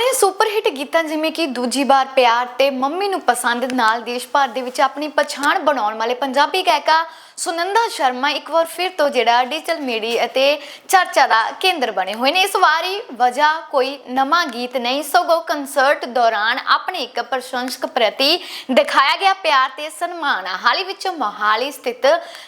ਆਪਣੇ ਸੁਪਰਹਿੱਟ ਗੀਤਾਂ ਜਿਵੇਂ ਕਿ ਦੂਜੀ ਵਾਰ ਪਿਆਰ ਤੇ ਮੰਮੀ ਨੂੰ ਪਸੰਦ ਨਾਲ ਦੇਸ਼ ਭਰ ਦੇ ਵਿੱਚ ਆਪਣੀ ਪਛਾਣ ਬਣਾਉਣ ਵਾਲੇ ਪੰਜਾਬੀ ਗਾਇਕਾ ਸੁਨੰਦਾ ਸ਼ਰਮਾ ਇੱਕ ਵਾਰ ਫਿਰ ਤੋਂ ਜਿਹੜਾ ਡਿਜੀਟਲ ਮੀਡੀਆ ਅਤੇ ਚਰਚਾ ਦਾ ਕੇਂਦਰ ਬਣੇ ਹੋਏ ਨੇ। ਇਸ ਵਾਰੀ ਵਜ੍ਹਾ ਕੋਈ ਨਵਾਂ ਗੀਤ ਨਹੀਂ, ਸਗੋਂ ਕੰਸਰਟ ਦੌਰਾਨ ਆਪਣੇ ਇੱਕ ਪ੍ਰਸ਼ੰਸਕ ਪ੍ਰਤੀ ਦਿਖਾਇਆ ਗਿਆ ਪਿਆਰ ਤੇ ਸਨਮਾਨ। ਹਾਲ ਹੀ ਵਿੱਚ ਮੋਹਾਲੀ ਸਥਿਤ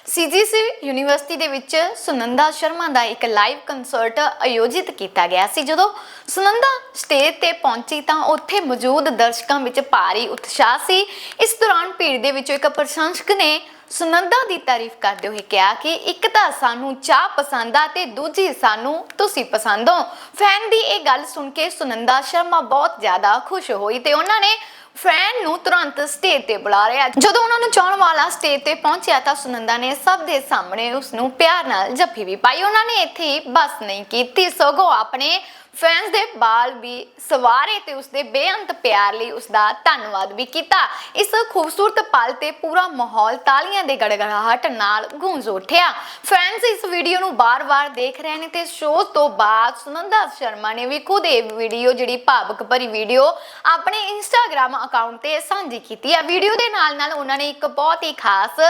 ਸੀਜੀਸੀ ਯੂਨੀਵਰਸਿਟੀ ਦੇ ਵਿੱਚ ਸੁਨੰਦਾ ਸ਼ਰਮਾ ਦਾ ਇੱਕ ਲਾਈਵ ਕੰਸਰਟ ਆਯੋਜਿਤ ਕੀਤਾ ਗਿਆ ਸੀ। ਜਦੋਂ ਸੁਨੰਦਾ ਸਟੇਜ ਤੇ ਪਹੁੰਚੀ ਤਾਂ ਉੱਥੇ ਮੌਜੂਦ ਦਰਸ਼ਕਾਂ ਵਿੱਚ ਭਾਰੀ ਉਤਸ਼ਾਹ ਸੀ। ਇਸ ਦੌਰਾਨ ਭੀੜ ਦੇ ਵਿੱਚੋਂ ਇੱਕ ਪ੍ਰਸ਼ੰਸਕ ਨੇ ਸੁਨੰਦਾ ਦੀ ਤਾਰੀਫ ਕਰਦੇ ਹੋਏ ਕਿਹਾ ਕਿ ਇੱਕ ਤਾਂ ਸਾਨੂੰ ਚਾਹ ਪਸੰਦ ਆ ਤੇ ਦੂਜੀ ਸਾਨੂੰ ਤੁਸੀਂ ਪਸੰਦ ਹੋ। ਫੈਨ ਦੀ ਇਹ ਗੱਲ ਸੁਣ ਕੇ ਸੁਨੰਦਾ ਸ਼ਰਮਾ ਬਹੁਤ ਜ਼ਿਆਦਾ ਖੁਸ਼ ਹੋਈ ਤੇ ਉਹਨਾਂ ਨੇ ਫੈਨ ਨੂੰ ਤੁਰੰਤ ਸਟੇਜ ਤੇ ਬੁਲਾ ਲਿਆ। ਜਦੋਂ ਉਹਨਾਂ ਨੂੰ ਚਾਹਣ ਵਾਲਾ ਸਟੇਜ ਤੇ ਪਹੁੰਚਿਆ ਤਾਂ ਸੁਨੰਦਾ ਨੇ ਸਭ ਦੇ ਸਾਹਮਣੇ ਉਸ ਨੂੰ ਪਿਆਰ ਨਾਲ ਜੱਫੀ ਵੀ ਪਾਈ। ਉਹਨਾਂ ਨੇ ਇੱਥੇ ਹੀ ਬਸ ਨਹੀਂ ਕੀਤੀ, ਸਗੋਂ ਆਪਣੇ ਫੈਨਸ ਦੇ ਬਾਲ ਵੀ ਸਵਾਰੇ ਤੇ ਉਸਦੇ ਬੇਅੰਤ ਪਿਆਰ ਲਈ ਉਸਦਾ ਧੰਨਵਾਦ ਵੀ ਕੀਤਾ। ਇਸ ਖੂਬਸੂਰਤ ਪਲ ਤੇ ਪੂਰਾ ਮਾਹੌਲ ਤਾਲੀਆਂ ਦੇ ਗੜਗੜਾਹਟ ਨਾਲ ਗੂੰਜ ਉੱਠਿਆ। ਫੈਨਸ ਇਸ ਵੀਡੀਓ ਨੂੰ ਬਾਰ-ਬਾਰ ਦੇਖ ਰਹੇ ਨੇ ਤੇ ਸ਼ੋਅ ਤੋਂ ਬਾਅਦ ਸੁਨੰਦਾ ਸ਼ਰਮਾ ਨੇ ਵੀ ਖੁਦ ਇਹ ਵੀਡੀਓ ਜਿਹੜੀ ਭਾਵਕ ਭਰੀ ਵੀਡੀਓ ਆਪਣੇ ਇੰਸਟਾਗ੍ਰam ਅਕਾਊਂਟ ਤੇ ਸਾਂਝੀ ਕੀਤੀ ਹੈ ਵੀਡੀਓ ਦੇ ਨਾਲ-ਨਾਲ ਉਹਨਾਂ ਨੇ ਇੱਕ ਬਹੁਤ ਹੀ ਖਾਸ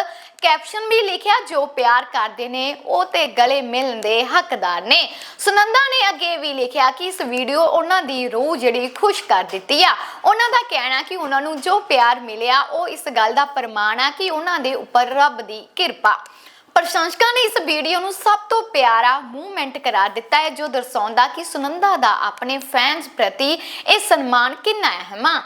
ਕੈਪਸ਼ਨ ਵੀ ਲਿਖਿਆ, ਜੋ ਪਿਆਰ ਕਰਦੇ ਨੇ, ਉਹ ਤੇ ਗਲੇ ਮਿਲਣ ਦੇ ਹੱਕਦਾਰ ਨੇ। ਸੁਨੰਦਾ ਨੇ ਅੱਗੇ ਵੀ ਲਿਖਿਆ ਕਿ ਇਸ ਵੀਡੀਓ ਉਹਨਾਂ ਦੀ ਰੂਹ ਜਿਹੜੀ ਖੁਸ਼ ਕਰ ਦਿੱਤੀ ਆ। ਉਹਨਾਂ ਦਾ ਕਹਿਣਾ ਕਿ ਉਹਨਾਂ ਨੂੰ ਜੋ ਪਿਆਰ ਮਿਲਿਆ, ਉਹ ਇਸ ਗੱਲ ਦਾ ਪ੍ਰਮਾਣ ਆ ਕਿ ਉਹਨਾਂ ਦੇ ਉੱਪਰ ਰੱਬ ਦੀ ਕਿਰਪਾ। ਪ੍ਰਸ਼ੰਸਕਾਂ ਨੇ ਇਸ ਵੀਡੀਓ ਨੂੰ ਸਭ ਤੋਂ ਪਿਆਰਾ ਮੂਵਮੈਂਟ ਕਰਾਰ ਦਿੱਤਾ ਹੈ, ਜੋ ਦਰਸਾਉਂਦਾ ਕਿ ਸੁਨੰਦਾ ਦਾ ਆਪਣੇ ਫੈਨਸ ਪ੍ਰਤੀ ਇਹ ਸਨਮਾਨ ਕਿੰਨਾ ਅਹਿਮ ਆ।